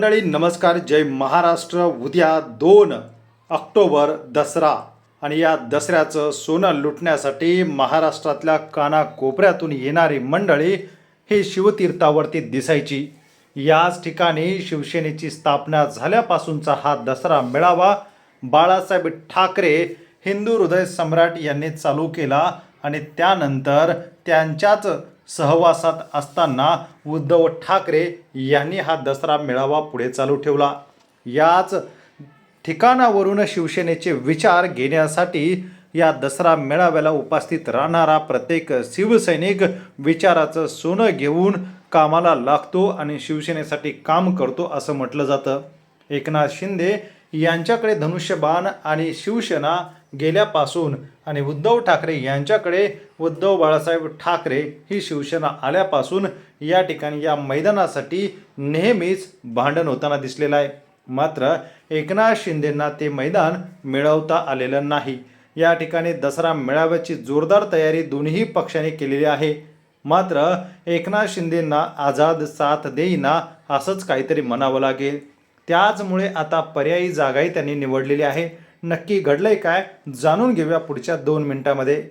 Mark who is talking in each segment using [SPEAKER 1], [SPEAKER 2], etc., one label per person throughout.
[SPEAKER 1] मंडळी नमस्कार. जय महाराष्ट्र. उद्या दोन ऑक्टोबर दसरा. आणि या दसऱ्याचं सोनं लुटण्यासाठी महाराष्ट्रातल्या कानाकोपऱ्यातून येणारी मंडळी हे शिवतीर्थावरती दिसायची. याच ठिकाणी शिवसेनेची स्थापना झाल्यापासूनचा हा दसरा मेळावा बाळासाहेब ठाकरे हिंदू हृदय सम्राट यांनी चालू केला आणि त्यानंतर त्यांच्याच सहवासात असताना उद्धव ठाकरे यांनी हा दसरा मेळावा पुढे चालू ठेवला. याच ठिकाणावरून शिवसेनेचे विचार घेण्यासाठी या दसरा मेळाव्याला उपस्थित राहणारा प्रत्येक शिवसैनिक विचाराचं सोनं घेऊन कामाला लागतो आणि शिवसेनेसाठी काम करतो असं म्हटलं जातं. एकनाथ शिंदे यांच्याकडे धनुष्यबाण आणि शिवसेना गेल्यापासून आणि उद्धव ठाकरे यांच्याकडे उद्धव बाळासाहेब ठाकरे ही शिवसेना आल्यापासून या ठिकाणी या मैदानासाठी नेहमीच भांडण होताना दिसलेलं आहे. मात्र एकनाथ शिंदेंना ते मैदान मिळवता आलेलं नाही. या ठिकाणी दसरा मेळाव्याची जोरदार तयारी दोन्ही पक्षांनी केलेली आहे. मात्र एकनाथ शिंदेंना आझाद साथ देईना असंच काहीतरी म्हणावं लागेल. त्याचमुळे आता पर्यायी जागाही त्यांनी निवडलेली आहे. नक्की घडलंय काय जाणून घेऊया पुढच्या दोन मिनिटांमध्ये.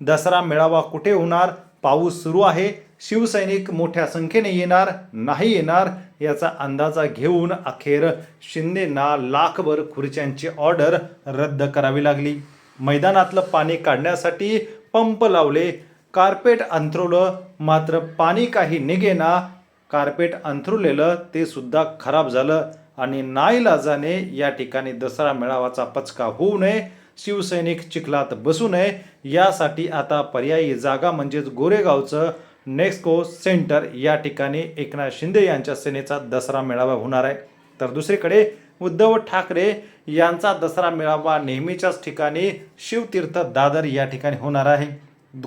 [SPEAKER 1] दसरा मेळावा कुठे होणार? पाऊस सुरू आहे. शिवसैनिक मोठ्या संख्येने येणार नाही येणार याचा अंदाजा घेऊन अखेर शिंदेना लाखभर खुर्च्यांची ऑर्डर रद्द करावी लागली. मैदानातलं पाणी काढण्यासाठी पंप लावले. कार्पेट अंथरवलं मात्र पाणी काही निघेना. कार्पेट अंथरुलेलं ते सुद्धा खराब झालं. आणि नाईलाजाने या ठिकाणी दसरा मेळावाचा पचका होऊ नये शिवसैनिक चिखलात बसू नये यासाठी आता पर्यायी जागा म्हणजेच गोरेगावचं नेक्स्को सेंटर या ठिकाणी एकनाथ शिंदे यांच्या सेनेचा दसरा मेळावा होणार आहे. तर दुसरीकडे उद्धव ठाकरे यांचा दसरा मेळावा नेहमीच्याच ठिकाणी शिवतीर्थ दादर या ठिकाणी होणार आहे.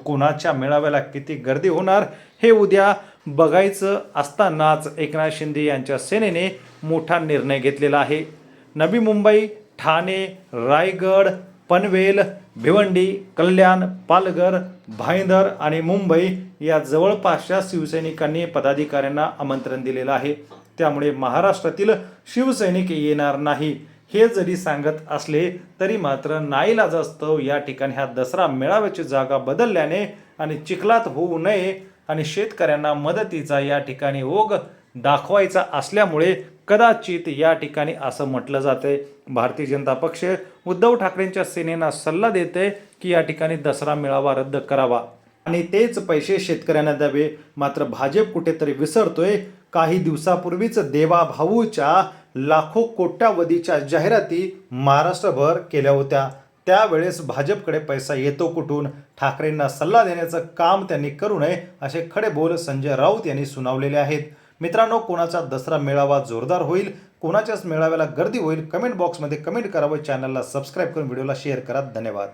[SPEAKER 1] कोणाच्या मेळाव्याला किती गर्दी होणार हे उद्या बघायचं असतानाच एकनाथ शिंदे यांच्या सेनेने मोठा निर्णय घेतलेला आहे. नवी मुंबई ठाणे रायगड पनवेल भिवंडी कल्याण पालघर भाईंदर आणि मुंबई या जवळपासच्या शिवसैनिकांनी पदाधिकाऱ्यांना आमंत्रण दिलेलं आहे. त्यामुळे महाराष्ट्रातील शिवसैनिक येणार नाही हे जरी सांगत असले तरी मात्र नाईलाजास्तव या ठिकाणी ह्या दसरा मेळाव्याची जागा बदलल्याने आणि चिखलात होऊ नये आणि शेतकऱ्यांना मदतीचा या ठिकाणी ओघ दाखवायचा असल्यामुळे कदाचित या ठिकाणी असं म्हटलं जाते. भारतीय जनता पक्ष उद्धव ठाकरेंच्या सेनेना सल्ला देते की या ठिकाणी दसरा मेळावा रद्द करावा. आणि तेच पैसे शेतकऱ्यांना द्यावे. मात्र भाजप कुठेतरी विसरतोय. काही दिवसापूर्वीच देवा भाऊच्या लाखो कोट्यावधीच्या जाहिराती महाराष्ट्रभर केल्या होत्या. त्यावेळेस भाजपकडे पैसा येतो कुठून? ठाकरेंना सल्ला देण्याचं काम त्यांनी करू नये असे खडे बोल संजय राऊत यांनी सुनावलेले आहेत. मित्रांनो कोणाचा दसरा मेळावा जोरदार होईल? कोणाच्याच मेळाव्याला गर्दी होईल? कमेंट बॉक्समध्ये कमेंट करावं चॅनलला सबस्क्राईब करून व्हिडिओला शेअर करा. धन्यवाद.